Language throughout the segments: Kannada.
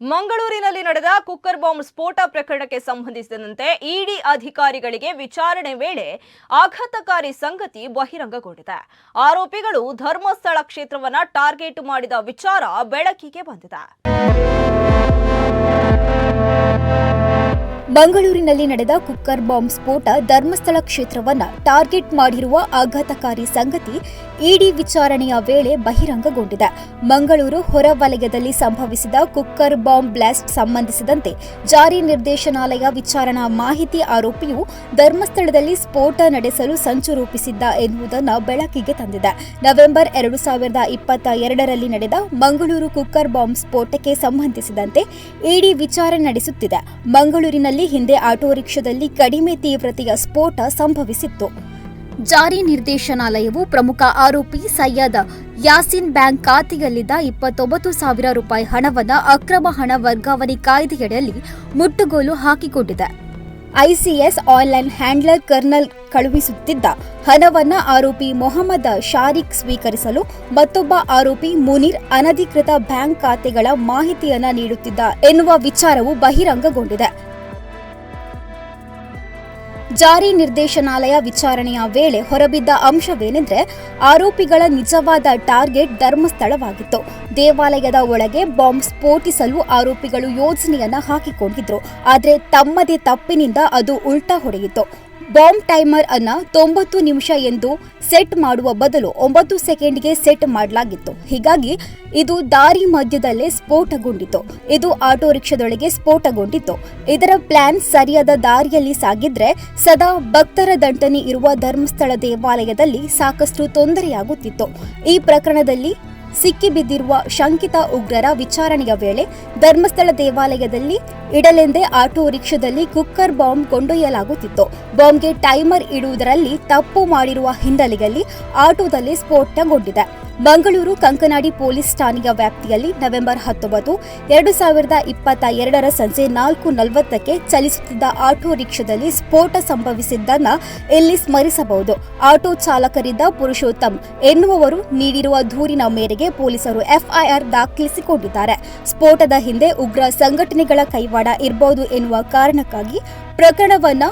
ಮಂಗಳೂರಿನಲ್ಲಿ ನಡೆದ ಕುಕ್ಕರ್ ಬಾಂಬ್ ಸ್ಫೋಟ ಪ್ರಕರಣಕ್ಕೆ ಸಂಬಂಧಿಸಿದಂತೆ ಇಡಿ ಅಧಿಕಾರಿಗಳಿಗೆ ವಿಚಾರಣೆ ವೇಳೆ ಆಘಾತಕಾರಿ ಸಂಗತಿ ಬಹಿರಂಗಗೊಂಡಿದೆ. ಆರೋಪಿಗಳು ಧರ್ಮಸ್ಥಳ ಕ್ಷೇತ್ರವನ್ನ ಟಾರ್ಗೆಟ್ ಮಾಡಿದ ವಿಚಾರ ಬೆಳಕಿಗೆ ಬಂದಿದೆ. ಮಂಗಳೂರಿನಲ್ಲಿ ನಡೆದ ಕುಕ್ಕರ್ ಬಾಂಬ್ ಸ್ಫೋಟ ಧರ್ಮಸ್ಥಳ ಕ್ಷೇತ್ರವನ್ನ ಟಾರ್ಗೆಟ್ ಮಾಡಿರುವ ಆಘಾತಕಾರಿ ಸಂಗತಿ ಇಡಿ ವಿಚಾರಣೆಯ ವೇಳೆ ಬಹಿರಂಗಗೊಂಡಿದೆ. ಮಂಗಳೂರು ಹೊರವಲಯದಲ್ಲಿ ಸಂಭವಿಸಿದ ಕುಕ್ಕರ್ ಬಾಂಬ್ ಬ್ಲಾಸ್ಟ್ ಸಂಬಂಧಿಸಿದಂತೆ ಜಾರಿ ನಿರ್ದೇಶನಾಲಯ ವಿಚಾರಣಾ ಮಾಹಿತಿ ಆರೋಪಿಯು ಧರ್ಮಸ್ಥಳದಲ್ಲಿ ಸ್ಫೋಟ ನಡೆಸಲು ಸಂಚು ರೂಪಿಸಿದ್ದ ಎನ್ನುವುದನ್ನು ಬೆಳಕಿಗೆ ತಂದಿದೆ. ನವೆಂಬರ್ ಎರಡು ಸಾವಿರದ ಇಪ್ಪತ್ತ ಎರಡರಲ್ಲಿ ನಡೆದ ಮಂಗಳೂರು ಕುಕ್ಕರ್ ಬಾಂಬ್ ಸ್ಫೋಟಕ್ಕೆ ಸಂಬಂಧಿಸಿದಂತೆ ಇಡಿ ವಿಚಾರಣೆ ನಡೆಸುತ್ತಿದೆ. ಮಂಗಳೂರಿನಲ್ಲಿ ಹಿಂದೆ ಆಟೋ ರಿಕ್ಷಾದಲ್ಲಿ ಕಡಿಮೆ ತೀವ್ರತೆಯ ಸ್ಫೋಟ ಸಂಭವಿಸಿತ್ತು. ಜಾರಿ ನಿರ್ದೇಶನಾಲಯವು ಪ್ರಮುಖ ಆರೋಪಿ ಸಯ್ಯದ್ ಯಾಸಿನ್ ಬ್ಯಾಂಕ್ ಖಾತೆಯಲ್ಲಿದ್ದ ಇಪ್ಪತ್ತೊಂಬತ್ತು ಸಾವಿರ ರೂಪಾಯಿ ಹಣವನ್ನು ಅಕ್ರಮ ಹಣ ವರ್ಗಾವಣೆ ಕಾಯ್ದೆಯಡಿಯಲ್ಲಿ ಮುಟ್ಟುಗೋಲು ಹಾಕಿಕೊಂಡಿದೆ. ಐಸಿಎಸ್ ಆನ್ಲೈನ್ ಹ್ಯಾಂಡ್ಲರ್ ಕರ್ನಲ್ ಕಳುಹಿಸುತ್ತಿದ್ದ ಹಣವನ್ನು ಆರೋಪಿ ಮೊಹಮ್ಮದ್ ಶಾರಿಕ್ ಸ್ವೀಕರಿಸಲು ಮತ್ತೊಬ್ಬ ಆರೋಪಿ ಮುನೀರ್ ಅನಧಿಕೃತ ಬ್ಯಾಂಕ್ ಖಾತೆಗಳ ಮಾಹಿತಿಯನ್ನು ನೀಡುತ್ತಿದ್ದ ಎನ್ನುವ ವಿಚಾರವು ಬಹಿರಂಗಗೊಂಡಿದೆ. ಜಾರಿ ನಿರ್ದೇಶನಾಲಯ ವಿಚಾರಣೆಯ ವೇಳೆ ಹೊರಬಿದ್ದ ಅಂಶವೇನೆಂದರೆ ಆರೋಪಿಗಳ ನಿಜವಾದ ಟಾರ್ಗೆಟ್ ಧರ್ಮಸ್ಥಳವಾಗಿತ್ತು. ದೇವಾಲಯದ ಒಳಗೆ ಬಾಂಬ್ ಸ್ಫೋಟಿಸಲು ಆರೋಪಿಗಳು ಯೋಜನೆಯನ್ನ ಹಾಕಿಕೊಂಡಿದ್ರು. ಆದರೆ ತಮ್ಮದೇ ತಪ್ಪಿನಿಂದ ಅದು ಉಲ್ಟಾ ಹೊಡೆಯಿತು. ಬಾಂಬ್ ಟೈಮರ್ ಅನ್ನ ತೊಂಬತ್ತು ನಿಮಿಷ ಎಂದು ಸೆಟ್ ಮಾಡುವ ಬದಲು ಒಂಬತ್ತು ಸೆಕೆಂಡ್ಗೆ ಸೆಟ್ ಮಾಡಲಾಗಿತ್ತು. ಹೀಗಾಗಿ ಇದು ದಾರಿ ಮಧ್ಯದಲ್ಲೇ ಸ್ಫೋಟಗೊಂಡಿತು ಇದು ಆಟೋ ರಿಕ್ಷಾದೊಳಗೆ ಸ್ಫೋಟಗೊಂಡಿತ್ತು. ಇದರ ಪ್ಲಾನ್ ಸರಿಯಾದ ದಾರಿಯಲ್ಲಿ ಸಾಗಿದ್ರೆ ಸದಾ ಭಕ್ತರ ದಂಟನೆ ಇರುವ ಧರ್ಮಸ್ಥಳ ದೇವಾಲಯದಲ್ಲಿ ಸಾಕಷ್ಟು ತೊಂದರೆಯಾಗುತ್ತಿತ್ತು. ಈ ಪ್ರಕರಣದಲ್ಲಿ ಸಿಕ್ಕಿಬಿದ್ದಿರುವ ಶಂಕಿತ ಉಗ್ರರ ವಿಚಾರಣೆಯ ವೇಳೆ ಧರ್ಮಸ್ಥಳ ದೇವಾಲಯದಲ್ಲಿ ಇಡಲೆಂದೇ ಆಟೋ ರಿಕ್ಷಾದಲ್ಲಿ ಕುಕ್ಕರ್ ಬಾಂಬ್ ಕೊಂಡೊಯ್ಯಲಾಗುತ್ತಿತ್ತು. ಬಾಂಬ್ಗೆ ಟೈಮರ್ ಇಡುವುದರಲ್ಲಿ ತಪ್ಪು ಮಾಡಿರುವ ಹಿನ್ನೆಲೆಯಲ್ಲಿ ಆಟೋದಲ್ಲಿ ಸ್ಫೋಟಗೊಂಡಿದೆ. ಮಂಗಳೂರು ಕಂಕನಾಡಿ ಪೊಲೀಸ್ ಠಾಣೆಯ ವ್ಯಾಪ್ತಿಯಲ್ಲಿ ನವೆಂಬರ್ ಹತ್ತೊಂಬತ್ತು, ಎರಡು ಸಾವಿರದ ಇಪ್ಪತ್ತ ಎರಡರ ಸಂಜೆ ನಾಲ್ಕು ನಲವತ್ತಕ್ಕೆ ಚಲಿಸುತ್ತಿದ್ದ ಆಟೋ ರಿಕ್ಷಾದಲ್ಲಿ ಸ್ಫೋಟ ಸಂಭವಿಸಿದ್ದನ್ನ ಇಲ್ಲಿ ಸ್ಮರಿಸಬಹುದು. ಆಟೋ ಚಾಲಕರಿದ್ದ ಪುರುಷೋತ್ತಮ್ ಎನ್ನುವವರು ನೀಡಿರುವ ದೂರಿನ ಮೇರೆಗೆ ಪೊಲೀಸರು ಎಫ್ಐಆರ್ ದಾಖಲಿಸಿಕೊಂಡಿದ್ದಾರೆ. ಸ್ಫೋಟದ ಹಿಂದೆ ಉಗ್ರ ಸಂಘಟನೆಗಳ ಕೈವಾಡ ಇರಬಹುದು ಎನ್ನುವ ಕಾರಣಕ್ಕಾಗಿ ಪ್ರಕರಣವನ್ನ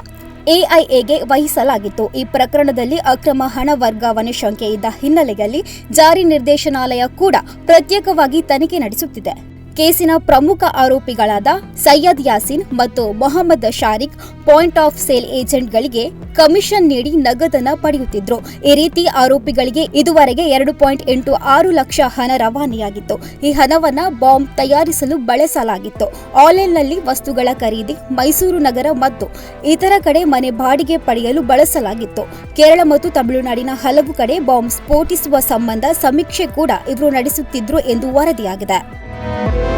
ಎಐಎಗೆ ವಹಿಸಲಾಗಿತ್ತು. ಈ ಪ್ರಕರಣದಲ್ಲಿ ಅಕ್ರಮ ಹಣ ವರ್ಗಾವಣೆ ಶಂಕೆ ಇದ್ದ ಹಿನ್ನೆಲೆಯಲ್ಲಿ ಜಾರಿ ನಿರ್ದೇಶನಾಲಯ ಕೂಡ ಪ್ರತ್ಯೇಕವಾಗಿ ತನಿಖೆ ನಡೆಸುತ್ತಿದೆ. ಕೇಸಿನ ಪ್ರಮುಖ ಆರೋಪಿಗಳಾದ ಸೈಯದ್ ಯಾಸಿನ್ ಮತ್ತು Mohammed Shariq point of sale ಏಜೆಂಟ್ಗಳಿಗೆ commission ನೀಡಿ ನಗದನ್ನು ಪಡೆಯುತ್ತಿದ್ರು. ಈ ರೀತಿ ಆರೋಪಿಗಳಿಗೆ ಇದುವರೆಗೆ ಎರಡು ಪಾಯಿಂಟ್ ಎಂಟು ಆರು ಲಕ್ಷ ಹಣ ರವಾನೆಯಾಗಿತ್ತು. ಈ ಹಣವನ್ನು ಬಾಂಬ್ ತಯಾರಿಸಲು ಬಳಸಲಾಗಿತ್ತು. ಆನ್ಲೈನ್ನಲ್ಲಿ ವಸ್ತುಗಳ ಖರೀದಿ, ಮೈಸೂರು ನಗರ ಮತ್ತು ಇತರ ಕಡೆ ಮನೆ ಬಾಡಿಗೆ ಪಡೆಯಲು ಬಳಸಲಾಗಿತ್ತು. ಕೇರಳ ಮತ್ತು ತಮಿಳುನಾಡಿನ ಹಲವು ಕಡೆ ಬಾಂಬ್ ಸ್ಫೋಟಿಸುವ ಸಂಬಂಧ ಸಮೀಕ್ಷೆ ಕೂಡ ಇವರು ನಡೆಸುತ್ತಿದ್ರು ಎಂದು ವರದಿಯಾಗಿದೆ. Thank you.